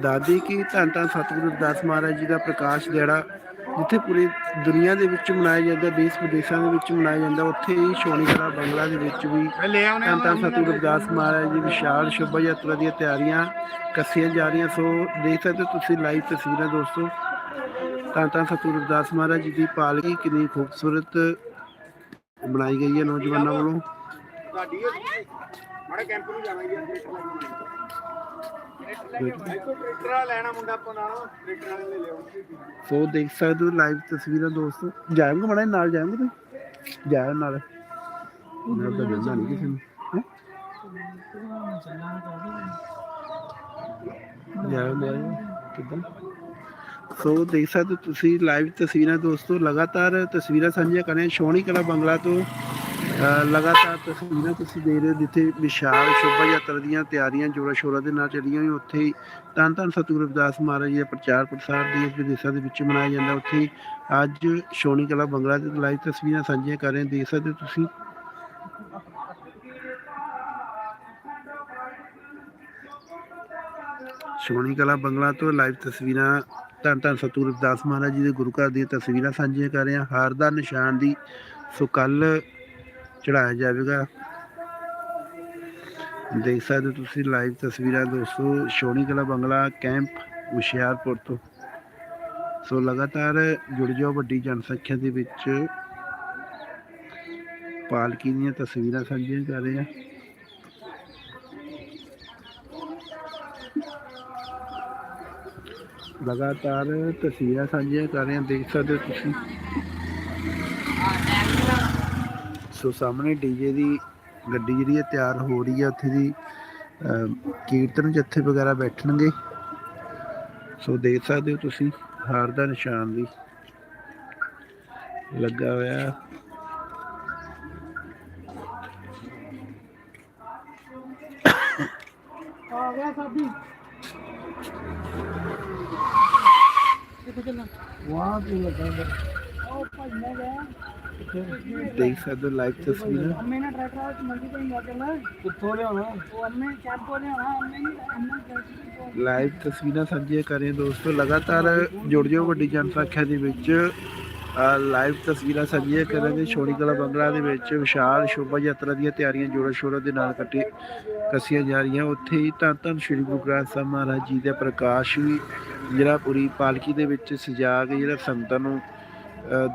ਦਾਦੀ ਕੀ ਧੰਨ ਧੰਨ ਸਤਿਗੁਰੂ ਰਵਿਦਾਸ ਮਹਾਰਾਜ ਜੀ ਦਾ ਪ੍ਰਕਾਸ਼ ਦਿਹਾੜਾ ਜਿੱਥੇ ਪੂਰੀ ਦੁਨੀਆ ਦੇ ਵਿੱਚ ਮਨਾਇਆ ਜਾਂਦਾ ਦੇਸ਼ ਵਿਦੇਸ਼ਾਂ ਦੇ ਵਿੱਚ ਮਨਾਇਆ ਜਾਂਦਾ ਉੱਥੇ ਹੀ ਸ਼ੋਣੀਕਲਾ ਬੰਗਲਾ ਦੇ ਵਿੱਚ ਵੀ ਧੰਨ ਧੰਨ ਸਤਿਗੁਰੂ ਰਵਿਦਾਸ ਮਹਾਰਾਜ ਜੀ ਵਿਸ਼ਾਲ ਸ਼ੋਭਾ ਯਾਤਰਾ ਦੀਆਂ ਤਿਆਰੀਆਂ ਕੱਸੀਆਂ ਜਾ ਰਹੀਆਂ। ਸੋ ਦੇਖ ਸਕਦੇ ਤੁਸੀਂ ਲਾਈਵ ਤਸਵੀਰਾਂ ਦੋਸਤੋ। ਧੰਨ ਧੰਨ ਸਤਿਗੁਰੂ ਰਵਿਦਾਸ ਮਹਾਰਾਜ ਜੀ ਦੀ ਪਾਲਕੀ ਕਿੰਨੀ ਖੂਬਸੂਰਤ ਬਣਾਈ ਗਈ ਹੈ ਨੌਜਵਾਨਾਂ ਵੱਲੋਂ। ਸਾਡੀ ਮਾੜੇ ਕੈਂਪ ਨੂੰ ਜਾਣਾ ਇੱਥੋਂ ਸੋ ਦੇਖ ਸਕਦੇ ਹੋ ਲਾਈਵ ਤਸਵੀਰਾਂ ਦੋਸਤੋ। ਜਾਵਾਂਗੇ ਮੜਾ ਨਾਲ ਜਾਵਾਂਗੇ ਤੁਸੀਂ? ਜਾਓ ਨਾਲ। ਨਾਲ ਤਾਂ ਜਾਂਦਾ ਨਹੀਂ ਕਿਸੇ ਨੂੰ। ਹੈਂ? ਜਾਓ ਕਿਦਾਂ? ਸੋ ਦੇਖ ਸਕਦੇ ਤੁਸੀਂ ਲਾਈਵ ਤਸਵੀਰਾਂ ਦੋਸਤੋ। ਲਗਾਤਾਰ ਤਸਵੀਰਾਂ ਸਾਂਝੀਆਂ ਕਰ ਰਹੇ ਸ਼ੋਣੀ ਕਲਾ ਬੰਗਲਾ ਤੋਂ ਲਗਾਤਾਰ ਤਸਵੀਰਾਂ ਤੁਸੀਂ ਦੇਖ ਰਹੇ ਹੋ ਜਿੱਥੇ ਵਿਸ਼ਾਲ ਸ਼ੋਭਾ ਯਾਤਰਾ ਦੀਆਂ ਤਿਆਰੀਆਂ ਜੋਰਾਂ ਸ਼ੋਰਾਂ ਦੇ ਨਾਲ ਚੱਲੀਆਂ ਹੋਈਆਂ, ਉੱਥੇ ਹੀ ਧੰਨ ਧੰਨ ਸਤਿਗੁਰੂ ਰਵਿਦਾਸ ਮਹਾਰਾਜ ਜੀ ਦਾ ਪ੍ਰਚਾਰ ਪ੍ਰਸਾਰ ਦੇਸ਼ ਵਿਦੇਸ਼ਾਂ ਦੇ ਵਿੱਚ ਮਨਾਇਆ ਜਾਂਦਾ। ਉੱਥੇ ਅੱਜ ਸ਼ੋਣੀ ਕਲਾ ਬੰਗਲਾ ਦੇ ਲਾਈਵ ਤਸਵੀਰਾਂ ਸਾਂਝੀਆਂ ਕਰ ਰਹੇ ਦੇਖ ਸਕਦੇ ਹੋ ਤੁਸੀਂ। ਸ਼ੋਣੀ ਕਲਾ ਬੰਗਲਾ ਤੋਂ ਲਾਈਵ ਤਸਵੀਰਾਂ ਧੰਨ ਧੰਨ ਸਤਿਗੁਰੂ ਰਵਿਦਾਸ ਮਹਾਰਾਜ ਜੀ ਦੇ ਗੁਰੂ ਘਰ ਦੀਆਂ ਤਸਵੀਰਾਂ ਸਾਂਝੀਆਂ ਕਰ ਰਹੇ ਹਾਂ। ਹਾਰ ਦਾ ਨਿਸ਼ਾਨ ਦੀ ਸੋ ਕੱਲ ਚੜਾਇਆ ਜਾਵੇਗਾ। ਦੇਖ ਸਕਦੇ ਹੋ ਤੁਸੀਂ ਲਾਈਵ ਤਸਵੀਰਾਂ ਦੋਸਤੋ ਸ਼ੋਣੀ ਕਲਾ ਬੰਗਲਾ ਕੈਂਪ ਹੁਸ਼ਿਆਰਪੁਰ ਤੋਂ। ਸੋ ਲਗਾਤਾਰ ਜੁੜ ਜਾਓ ਵੱਡੀ ਜਨਸੰਖਿਆ ਦੇ ਵਿੱਚ। ਪਾਲਕੀ ਦੀਆਂ ਤਸਵੀਰਾਂ ਸਾਂਝੀਆਂ ਕਰ ਰਹੇ ਹਾਂ। ਲਗਾਤਾਰ ਤਸਵੀਰਾਂ ਸਾਂਝੀਆਂ ਕਰ ਰਹੇ ਹਾਂ, ਦੇਖ ਸਕਦੇ ਹੋ ਤੁਸੀਂ। ਸੋ ਸਾਹਮਣੇ ਡੀਜੇ ਦੀ ਗੱਡੀ ਜਿਹੜੀ ਹੈ ਤਿਆਰ ਹੋ ਰਹੀ ਹੈ, ਉੱਥੇ ਦੀ ਕੀਰਤਨ ਜੱਥੇ ਵਗੈਰਾ ਬੈਠਣਗੇ। ਸੋ ਦੇਖ ਸਕਦੇ ਹੋ ਤੁਸੀਂ, ਹਾਰ ਦਾ ਨਿਸ਼ਾਨ ਵੀ ਲੱਗਾ ਹੋਇਆ। ਆ ਗਿਆ ਸਾਬੀ ਕਿੱਥੇ ਚੱਲਣਾ ਵਾਹ ਤੂੰ ਲੱਗਾ ਉਹ ਭਜਨਾ ਗਿਆ ਦੇਖ ਸਕਦੇ ਹੋ ਲਾਈਵ ਤਸਵੀਰਾਂ। ਅੰਮੇ ਨੇ ਟਰੈਕਟਰ ਮੰਡੀ ਤੋਂ ਲੈ ਚੱਲਣਾ ਕਿੱਥੋਂ ਲਿਆਉਣਾ? ਉਹ ਅੰਮੇ ਚਾਰ ਤੋਂ ਲਿਆਉਣਾ ਅੰਮੇ ਨੇ ਲਾਈਵ ਤਸਵੀਰਾਂ ਸਾਂਝੀਆਂ ਕਰ ਰਹੇ ਹਾਂ ਦੋਸਤੋ। ਲਗਾਤਾਰ ਜੁੜ ਜਾਓ ਵੱਡੀ ਜਨਸੰਖਿਆ ਦੇ ਵਿੱਚ। ਲਾਈਵ ਤਸਵੀਰਾਂ ਸਾਂਝੀਆਂ ਕਰਾਂਗੇ ਸ਼ੋਣੀ ਕਲਾ ਬੰਗਲਾ ਦੇ ਵਿੱਚ। ਵਿਸ਼ਾਲ ਸ਼ੋਭਾ ਯਾਤਰਾ ਦੀਆਂ ਤਿਆਰੀਆਂ ਜੋਰਾਂ ਸ਼ੋਰਾਂ ਦੇ ਨਾਲ ਕੱਟੀ ਕੱਸੀਆਂ ਜਾ ਰਹੀਆਂ। ਉੱਥੇ ਹੀ ਧੰਨ ਧੰਨ ਸ਼੍ਰੀ ਗੁਰੂ ਗ੍ਰੰਥ ਸਾਹਿਬ ਮਹਾਰਾਜ ਜੀ ਦਾ ਪ੍ਰਕਾਸ਼ ਵੀ ਜਿਹੜਾ ਪੂਰੀ ਪਾਲਕੀ ਦੇ ਵਿੱਚ ਸਜਾ ਕੇ ਜਿਹੜਾ ਸੰਗਤਾਂ ਨੂੰ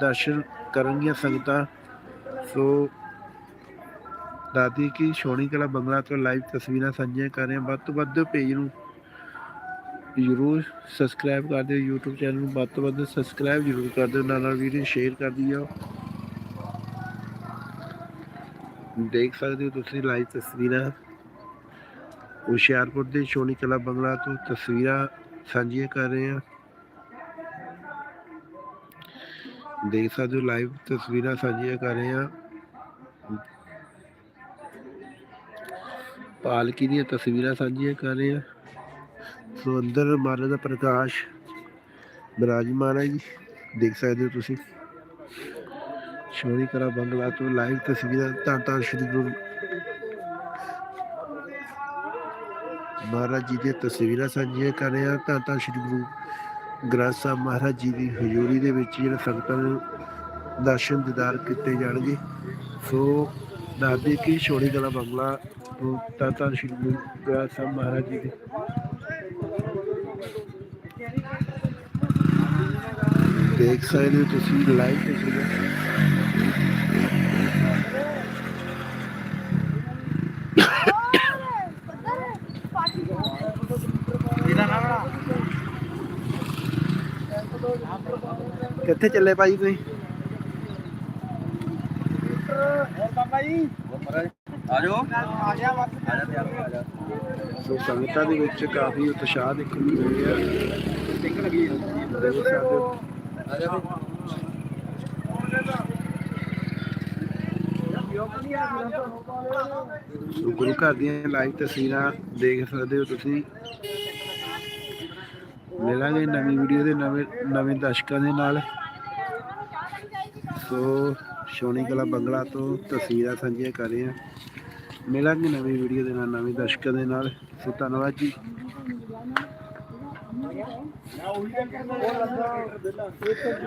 ਦਰਸ਼ਨ ਕਰਨਗੀਆਂ ਸੰਗਤਾਂ। ਸੋ ਦਾਦੀ ਕੀ ਸ਼ੋਣੀ ਕਲਾ ਬੰਗਲਾ ਤੋਂ ਲਾਈਵ ਤਸਵੀਰਾਂ ਸਾਂਝੀਆਂ ਕਰ ਰਹੇ ਹਾਂ। ਵੱਧ ਤੋਂ ਵੱਧ ਪੇਜ ਨੂੰ ਜਰੂਰ ਸਬਸਕ੍ਰਾਈਬ ਕਰ ਦਿਓ। YouTube ਚੈਨਲ ਨੂੰ ਵੱਧ ਤੋਂ ਵੱਧ ਸਬਸਕ੍ਰਾਈਬ ਜਰੂਰ ਕਰ ਦਿਓ। ਨਾਲ ਨਾਲ ਵੀਡੀਓ ਸ਼ੇਅਰ ਕਰ ਦਿਓ। ਦੇਖ ਸਕਦੇ ਹੋ ਤੁਸੀਂ ਲਾਈਵ ਤਸਵੀਰਾਂ। ਹੁਸ਼ਿਆਰਪੁਰ ਦੇ ਸ਼ੋਨੀ ਕਲਾ ਬੰਗਲਾ ਤੋਂ ਤਸਵੀਰਾਂ ਸਾਂਝੀਆਂ ਕਰ ਰਹੇ ਹਾਂ। ਦੇਖ ਸਕਦੇ ਹੋ ਲਾਈਵ ਤਸਵੀਰਾਂ ਸਾਂਝੀਆਂ ਕਰ ਰਹੇ ਹਾਂ। ਪਾਲਕੀ ਦੀਆਂ ਤਸਵੀਰਾਂ ਸਾਂਝੀਆਂ ਕਰ ਰਹੇ ਹਾਂ। ਸੋ ਅੰਦਰ ਮਹਾਰਾਜ ਦਾ ਪ੍ਰਕਾਸ਼ ਬਿਰਾਜਮਾਨ ਹੈ ਜੀ। ਦੇਖ ਸਕਦੇ ਹੋ ਤੁਸੀਂ। ਸ਼ੋਰੀ ਕਲਾ ਬੰਗਲਾ ਤੋਂ ਲਾਈਵ ਤਸਵੀਰਾਂ ਤਾਂ ਤਾਂ ਸ਼੍ਰੀ ਗੁਰੂ ਮਹਾਰਾਜ ਜੀ ਦੀਆਂ ਤਸਵੀਰਾਂ ਸਾਂਝੀਆਂ ਕਰ ਰਹੇ ਹਾਂ। ਤਾਂ ਤਾਂ ਸ਼੍ਰੀ ਗੁਰੂ ਗ੍ਰੰਥ ਸਾਹਿਬ ਮਹਾਰਾਜ ਜੀ ਦੀ ਹਜ਼ੂਰੀ ਦੇ ਵਿੱਚ ਜਿਹੜਾ ਸੰਗਤਾਂ ਨੂੰ ਦਰਸ਼ਨ ਦੀਦਾਰ ਕੀਤੇ ਜਾਣਗੇ। ਸੋ ਦਾਦੀ ਕੀ ਸ਼ੋਰੀ ਗਲਾ ਬੰਗਲਾ ਤੋਂ ਤਾਂ ਸ਼੍ਰੀ ਗੁਰੂ ਗ੍ਰੰਥ ਸਾਹਿਬ ਮਹਾਰਾਜ ਜੀ ਦੇ ਦੇਖ ਸਕਦੇ ਹੋ ਤੁਸੀਂ ਲਾਈਵ ਤਸਵੀਰਾਂ ਕਿੱਥੇ ਚੱਲੇ ਭਾਈ ਤੁਸੀਂ? ਸੋ ਸੰਗਤਾਂ ਦੇ ਵਿੱਚ ਕਾਫੀ ਉਤਸ਼ਾਹ ਦੇਖਣ ਨੂੰ ਮਿਲ ਰਿਹਾ ਗੁਰੂ ਘਰ ਦੀਆਂ ਲਾਈਵ ਤਸਵੀਰਾਂ ਦੇਖ ਸਕਦੇ ਹੋ ਤੁਸੀਂ। ਮਿਲਾਂਗੇ ਨਵੀਂ ਵੀਡੀਓ ਦੇ ਨਵੇਂ ਨਵੇਂ ਦਰਸ਼ਕਾਂ ਦੇ ਨਾਲ। ਸੋ ਸ਼ੋਨੀ ਕਲਾ ਬੰਗਲਾ ਤੋਂ ਤਸਵੀਰਾਂ ਸਾਂਝੀਆਂ ਕਰ ਰਹੇ ਹਾਂ। ਮਿਲਾਂਗੇ ਨਵੀਂ ਵੀਡੀਓ ਦੇ ਨਾਲ ਨਵੇਂ ਦਰਸ਼ਕਾਂ ਦੇ ਨਾਲ। ਸੋ ਧੰਨਵਾਦ ਜੀ।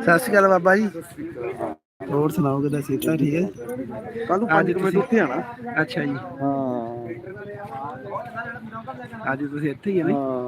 ਸਤਿ ਸ਼੍ਰੀ ਅਕਾਲ ਬਾਬਾ ਜੀ। ਹੋਰ ਸੁਣਾਓ ਕਿਦਾਂ ਸਿਹਤਾਂ ਠੀਕ ਹੈ? ਕੱਲ ਨੂੰ ਅੱਜ 5 ਵਜੇ ਉੱਥੇ ਆਣਾ ਅੱਛਾ ਜੀ। ਹਾਂ। ਅੱਜ ਤੁਸੀਂ ਇੱਥੇ ਹੀ ਆ ਨੇ? ਹਾਂ।